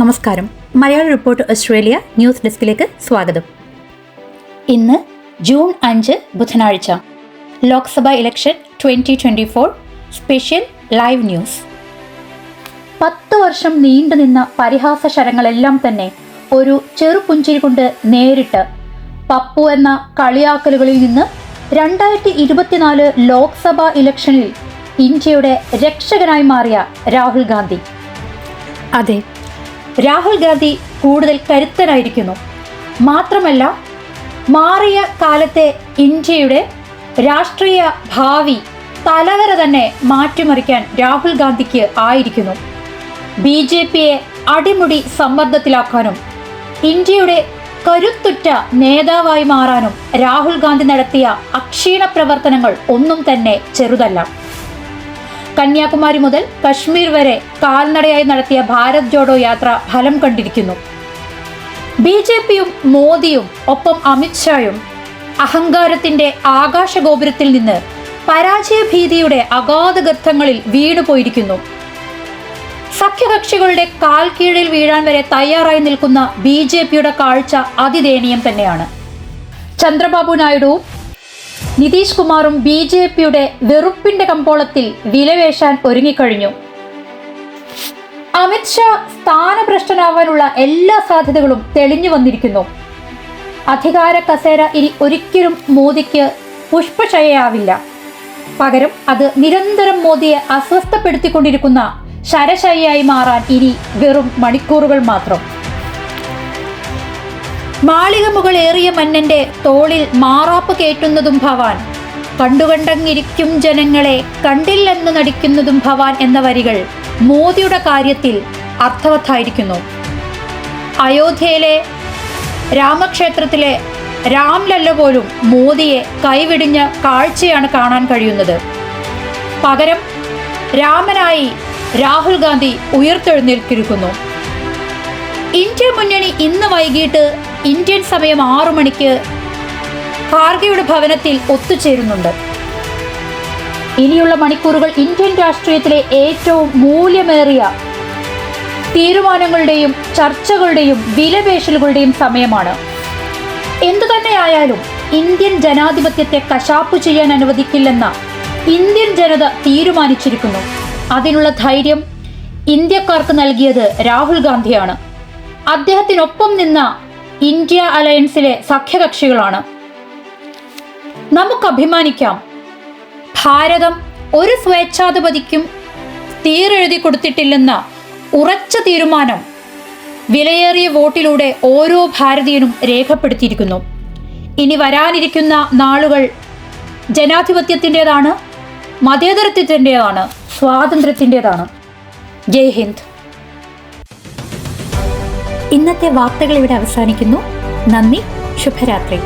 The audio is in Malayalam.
നമസ്കാരം. മലയാള റിപ്പോർട്ട് ഓസ്ട്രേലിയ ന്യൂസ് ഡെസ്കിലേക്ക് സ്വാഗതം. ഇന്ന് ജൂൺ അഞ്ച് ബുധനാഴ്ച. Lok Sabha election twenty twenty four special live news. പത്ത് വർഷം നീണ്ടുനിന്ന പരിഹാസ ശരങ്ങളെല്ലാം തന്നെ ഒരു ചെറുപുഞ്ചിരി കൊണ്ട് നേരിട്ട് പപ്പു എന്ന കളിയാക്കലുകളിൽ നിന്ന് രണ്ടായിരത്തി ഇരുപത്തിനാല് ലോക്സഭാ ഇലക്ഷനിൽ ഇന്ത്യയുടെ രക്ഷകനായി മാറിയ രാഹുൽ ഗാന്ധി. അതെ രാഹുൽ ഗാന്ധി കൂടുതൽ കരുത്തനായിരിക്കുന്നു. മാത്രമല്ല മാറിയ കാലത്തെ ഇന്ത്യയുടെ രാഷ്ട്രീയ ഭാവി തലവര തന്നെ മാറ്റിമറിക്കാൻ രാഹുൽ ഗാന്ധിക്ക് ആയിരിക്കുന്നു. ബി ജെ പിയെ അടിമുടി സമ്മർദ്ദത്തിലാക്കാനും ഇന്ത്യയുടെ കരുത്തുറ്റ നേതാവായി മാറാനും രാഹുൽ ഗാന്ധി നടത്തിയ അക്ഷീണ പ്രവർത്തനങ്ങൾ ഒന്നും തന്നെ ചെറുതല്ല. കന്യാകുമാരി മുതൽ കശ്മീർ വരെ കാൽനടയായി നടത്തിയ ഭാരത് ജോഡോ യാത്ര ഫലം കണ്ടിരിക്കുന്നു. ബി ജെ പിയും മോദിയും ഒപ്പം അമിത്ഷായും അഹങ്കാരത്തിന്റെ ആകാശഗോപുരത്തിൽ നിന്ന് പരാജയഭീതിയുടെ അഗാധ ഗർത്തങ്ങളിൽ വീണുപോയിരിക്കുന്നു. സഖ്യകക്ഷികളുടെ കാൽ കീഴിൽ വീഴാൻ വരെ തയ്യാറായി നിൽക്കുന്ന ബി ജെ പിയുടെ കാഴ്ച അതിദയനീയം തന്നെയാണ്. ചന്ദ്രബാബു നായിഡുവും നിതീഷ് കുമാറും ബി ജെ പിയുടെ വെറുപ്പിന്റെ കമ്പോളത്തിൽ വിലവേശാൻ ഒരുങ്ങിക്കഴിഞ്ഞു. അമിത്ഷാ സ്ഥാനഭ്രഷ്ടനാവാനുള്ള എല്ലാ സാധ്യതകളും തെളിഞ്ഞു വന്നിരിക്കുന്നു. അധികാര കസേര ഇനി ഒരിക്കലും മോദിക്ക് പുഷ്പശയയാവില്ല പകരം അത് നിരന്തരം മോദിയെ അസ്വസ്ഥപ്പെടുത്തിക്കൊണ്ടിരിക്കുന്ന ശരശയ്യായി മാറാൻ ഇനി വെറും മണിക്കൂറുകൾ മാത്രം. മാളിക മുകളേറിയ മന്നന്റെ തോളിൽ മാറാപ്പ് കേട്ടുന്നതും ഭവാൻ. കണ്ടുകണ്ടങ്ങിരിക്കും ജനങ്ങളെ കണ്ടില്ലെന്ന് നടിക്കുന്നതും ഭവാൻ എന്ന വരികൾ മോദിയുടെ കാര്യത്തിൽ അർത്ഥവത്തായിരിക്കുന്നു. അയോധ്യയിലെ രാമക്ഷേത്രത്തിലെ രാംലല്ല പോലും മോദിയെ കൈവിടിഞ്ഞ കാഴ്ചയാണ് കാണാൻ കഴിയുന്നത്. പകരം രാമനായി രാഹുൽ ഗാന്ധി ഉയർത്തെഴുന്നേൽക്കിരിക്കുന്നു ഇന്ത്യ മുന്നണി ഇന്ന് വൈകിട്ട് ഇന്ത്യൻ സമയം ആറു മണിക്ക് ഖാർഗെയുടെ ഭവനത്തിൽ ഒത്തുചേരുന്നുണ്ട്. ഇനിയുള്ള മണിക്കൂറുകൾ ഇന്ത്യൻ രാഷ്ട്രീയത്തിലെ ഏറ്റവും മൂല്യമേറിയ തീരുമാനങ്ങളുടെയും ചർച്ചകളുടെയും വിലപേശലുകളുടെയും സമയമാണ്. എന്തു തന്നെയായാലും ഇന്ത്യൻ ജനാധിപത്യത്തെ കശാപ്പു ചെയ്യാൻ അനുവദിക്കില്ലെന്ന ഇന്ത്യൻ ജനത തീരുമാനിച്ചിരിക്കുന്നു. അതിനുള്ള ധൈര്യം ഇന്ത്യക്കാർക്ക് നൽകിയത് രാഹുൽ ഗാന്ധിയാണ്. അദ്ദേഹത്തിനൊപ്പം നിന്ന ഇന്ത്യ അലയൻസിലെ സഖ്യകക്ഷികളാണ്. നമുക്ക് അഭിമാനിക്കാം ഭാരതം ഒരു സ്വേച്ഛാധിപതിക്കും തീരെഴുതി കൊടുത്തിട്ടില്ലെന്ന ഉറച്ച തീരുമാനം വിലയേറിയ വോട്ടിലൂടെ ഓരോ ഭാരതീയനും രേഖപ്പെടുത്തിയിരിക്കുന്നു. ഇനി വരാനിരിക്കുന്ന നാളുകൾ ജനാധിപത്യത്തിന്റെതാണ് മതേതരത്വത്തിന്റെതാണ് സ്വാതന്ത്ര്യത്തിന്റെതാണ്. ജയ് ഹിന്ദ്. ഇന്നത്തെ വാർത്തകൾ ഇവിടെ അവസാനിക്കുന്നു. നന്ദി. ശുഭരാത്രി.